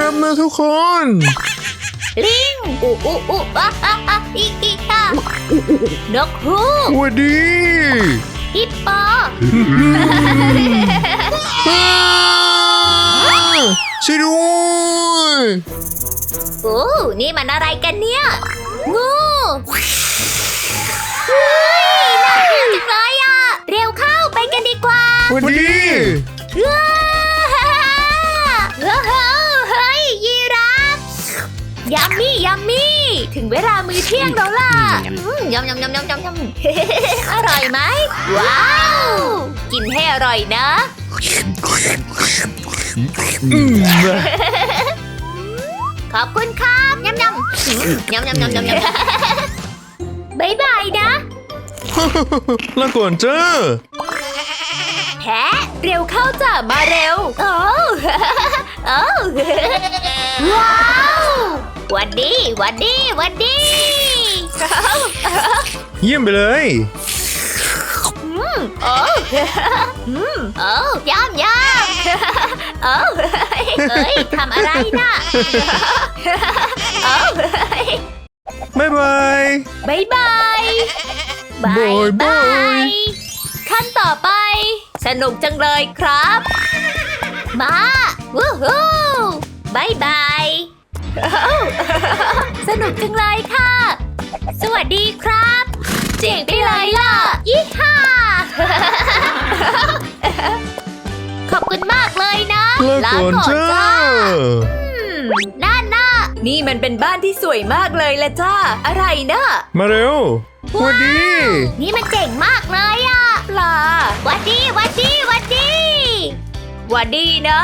รับนะทุกคนลิงอูอูอูอะอะอะอีอีอะนกฮูกสวัสดีฮิปโปอ้าช่วยด้วยโอ้นี่มันอะไรกันเนี่ย งูเฮ้ยน่ากลัวจังเลยอะ เร็วเข้าไปกันดีกว่าสวัสดี ยัมมี่ยัมมี่ ถึงเวลามื้อเที่ยงแล้วล่ะอืมยำยำยำยำยำยำ อร่อยไหม ว้าว กินให้อร่อยนะอืมขอบคุณครับยำยำอืมยำยำยำยำยำบายบายนะลาก่อนจ้าแพะเร็วเข้าจ้ะมาเร็ว โอ้โอ้ว้าวห วันดีหวันดีหวันดีเยี่ยมไปเลย อืมโอ้อืมโอ้ยำยำโอ้เฮ้ยทำอะไรน่ะโอ้บ๊ายบาย บายบายบาบายยบาบายยขั้นต่อไป สนุกจังเลยครับ มา วู้ฮู้บายบาย สนุกจังเลยค่ะ สวัสดีครับ เจ๋งไปเลยล่ะยี่ห้าขอบคุณมากเลยนะลาก่อนจ้าอืมน่าน่านี่มันเป็นบ้านที่สวยมากเลยละจ้า อะไรนะ มาเร็วสวัสดี นี่มันเจ๋งมากเลยอะปลาหวัดดีหวัดดีหวัดดีหวัดดีนะ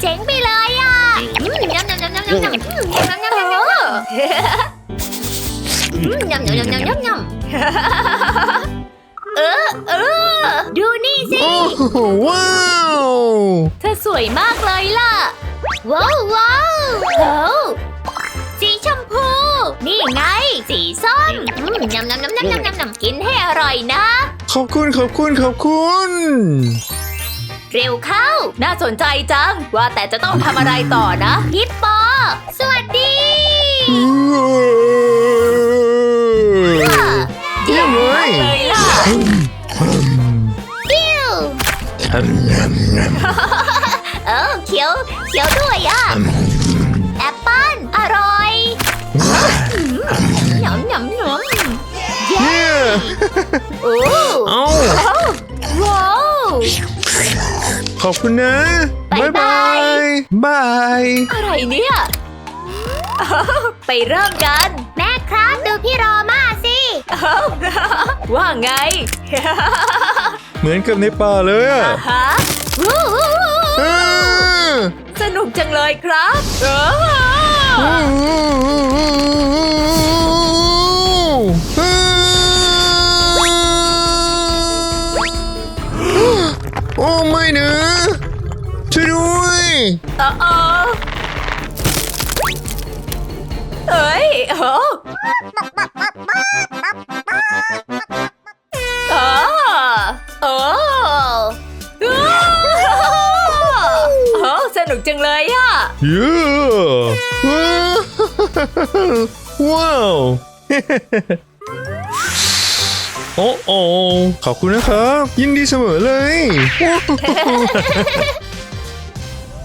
เจ๋งไปเลยอะอืมยำยำยำยำยำยำอืมยำยำยำยำยำอืมยำยำยำยำยำยำเออเออดูนี่สิโอ้โหว้าวเธอสวยมากเลยล่ะว้าวว้าวโอ้สีชมพูนี่ไงสีส้มอืมยำยำยำยำยำยำยำกินให้อร่อยนะขอบคุณขอบคุณขอบคุณ เร็วเข้า น่าสนใจจัง ว่าแต่จะต้องทำอะไรต่อนะฮิปโป สวัสดีเยี่ยมเลยเลยล่ะปิ้วเออเขียวเขียวด้วยอะ แอปเปิ้ลอร่อยหยำหยำหยำเยี่ยมโอ้ ขอบคุณนะบ๊ายบายบายอะไรเนี่ย ไปเริ่มกัน แม่ครับดูพี่รอมาสิว่าไง เหมือนกับในป่าเลยอะอ่าฮะวู้วู้วู้อ่าสนุกจังเลยครับ เออเออเอ้ยโอ้เออโอ้โอ้สนุกจังเลยอะย้ว้าว โอ้โอขอบคุณนะครับ ยินดีเสมอเลย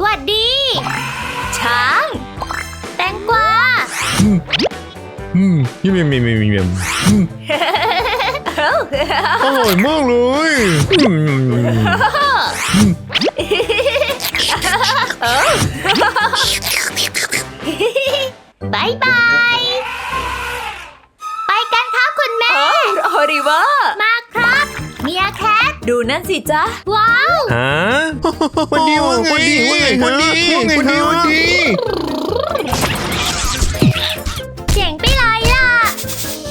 หวัดดี ช้าง แตงกวา อืมยิ่มยิ่มยิ่มยิ่มยิ่มอืมอร่อยมากเลยอืมบายบาย ดูนั่นสิจ๊ะ ว้าว ฮะวันดีว่าไงวันดีว่าไงวันดีวันดีวันดีเจ๋งไปเลยล่ะ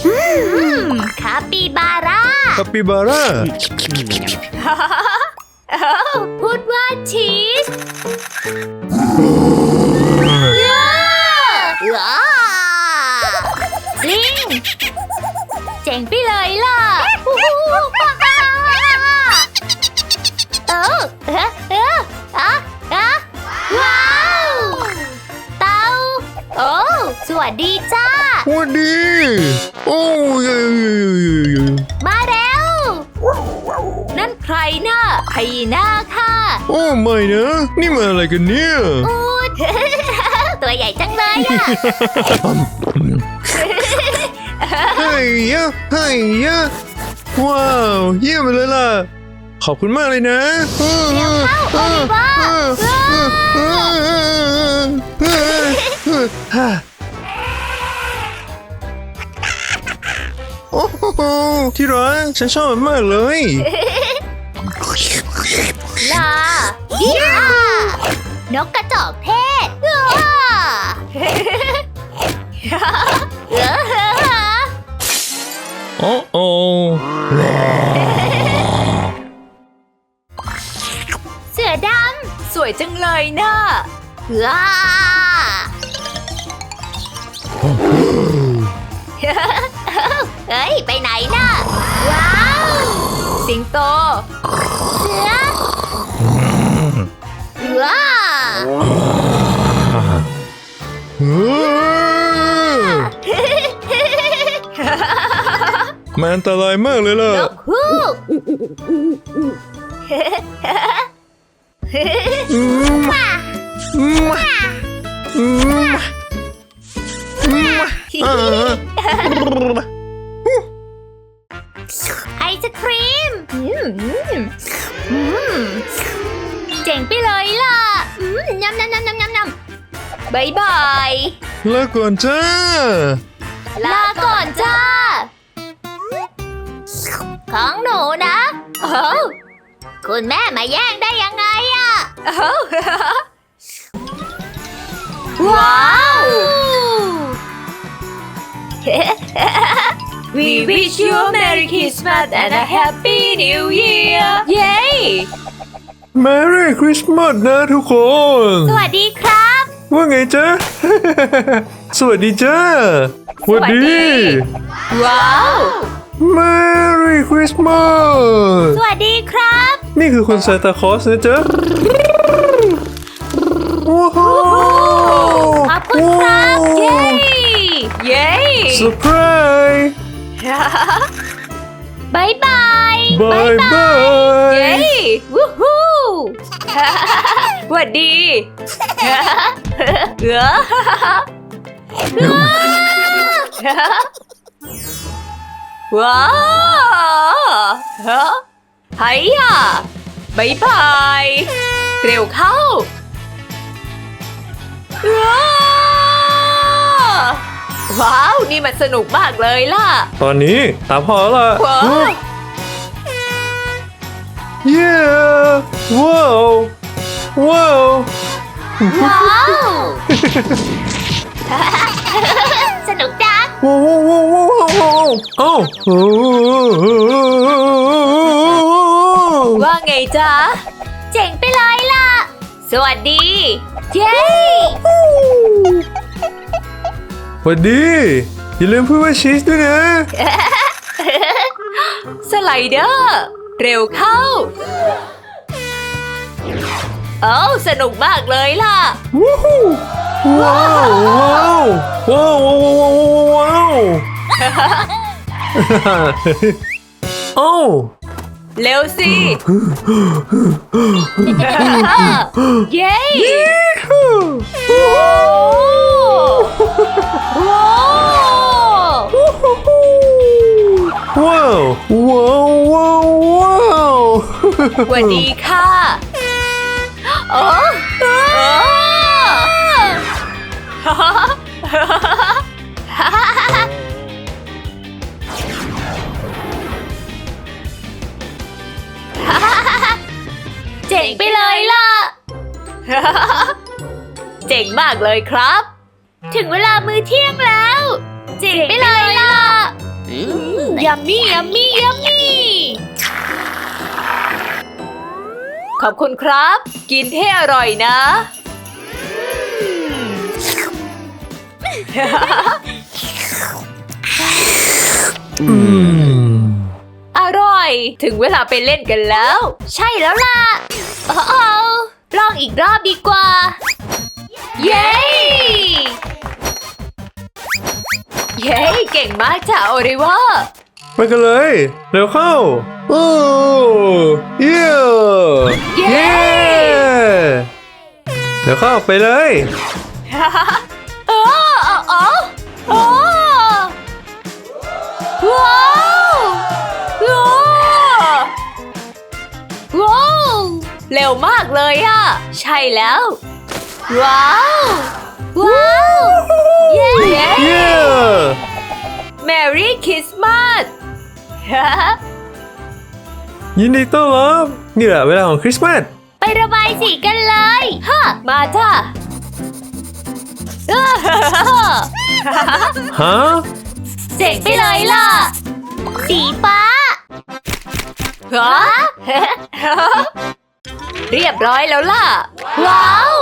อืมคาปิบาร่าคาปิบาร่าพูดว่าชี จ้าสวัสดี โอ้ยมาเร็วนั่นใครน่ะไฮยีน่าค่ะ โอ้ไม่นะ นี่มันอะไรกันเนี่ย อูด ตัวใหญ่จังเลยอะเฮ้ยยะเฮ้ยยะว้าว เยี่ยมไปเลยล่ะ ขอบคุณมากเลยนะเดี๋ยวเข้าโอลิเวอร์ โอ้โหที่รักฉันชอบมันมากเลยลายี่ห้านกกระจอกเทศว้าเออโอ้โอ้เสือดสวยจังเลยน่ะำว้า เฮ้ย ไปไหนน่ะ ว้าว สิงโต เสือว้าเฮ้ยมันอันตรายมากเลยล่ะ นกฮูก จ๋งไปเลยล่ะอืมยำยำยำยำยำยำบายบายแล้วก่อนจ้า ลาก่อนจ้า ของหนูนะโอ้คุณแม่มาแย่งได้ยังไงอะว้าว We wish you a Merry Christmas and a Happy New Year เย้ Merry Christmas นะทุกคน สวัสดีครับ ว่าไงจ๊ะ สวัสดีจ้าสวัสดี ว้าว Merry Christmas สวัสดีครับ นี่คือคุณซานตาคลอสนะจ๊ะว้าวขอบคุณครับ เย้ เย้เซอร์ไพรส์บายบายบายบาย เย้ วู้ฮู้ หวัดดีเออว้าวไฮยะบายบาย เร็วเข้าว้าวว้าว นี่มันสนุกมากเลยล่ะ ตอนนี้ตามพอละว้าว เย้ว้าวว้าวว้าว สนุกจังว้าวว้าวว้าวว้าวว้าวเอ้าโอ้ว่าไงจ๊ะ เจ๋งไปเลยล่ะ สวัสดี เย้สวัสดีอย่าลืมพูดว่าชีสด้วยนะ สไลเดอร์ เร็วเข้าโอ้าสนุกมากเลยล่ะวู้ฮู้ว้าวว้าวว้าวว้าวว้าวว้าวโอ้เร็วสิ เย้ว้าวว้าวว้าวว้าวว้าว สวัสดีค่ะโอ้โอ้เจ๋งไปเลยล่ะ เจ๋งมากเลยครับ ถึงเวลามื้อเที่ยงแล้ว เจ๋งไปเลยล่ะยัมมี่ยัมมี่ยัมมี่ข อบคุณครับ กินให้อร่อยนะอืมอร่อย ถึงเวลาไปเล่นกันแล้ว ใช่แล้วล่ะโอ้โอลองอีกรอบดีกว่า เย้เย้ เก่งมากจ้ะโอริเวอร์ ไปกันเลย เร็วเข้า โอ้เยี่ยเย้เย้เร็วเข้าไปเลยโอ้โอ้โอ้โอ้ว้าวว้าวว้าวเร็วมากเลยอะใช่แล้ว ว้าว ว้าว เย้ เย้แมรี่คริสต์มาส ยินดีต้อนรับนี่แหละเวลาของคริสต์มาส ไประบายสีกันเลยฮะมาจ้าฮะ เจ๋งไปเลยล่ะ สีฟ้าฮะเรียบร้อยแล้วล่ะ ว้าว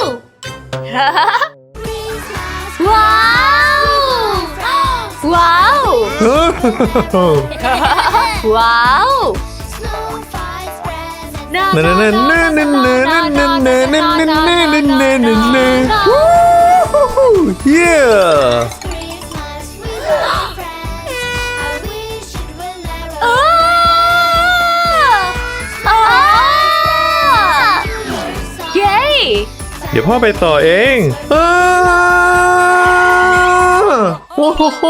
ว้าว ว้าว ว้าวนานานานานานานานานานานานานานานานานาเย้อ้าอ้าเย้เดี๋ยวพ่อไปต่อเองอ้า โอ้โห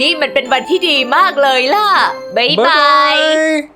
นี่มันเป็นวันที่ดีมากเลยล่ะ บ๊ายบายบ๊ายบาย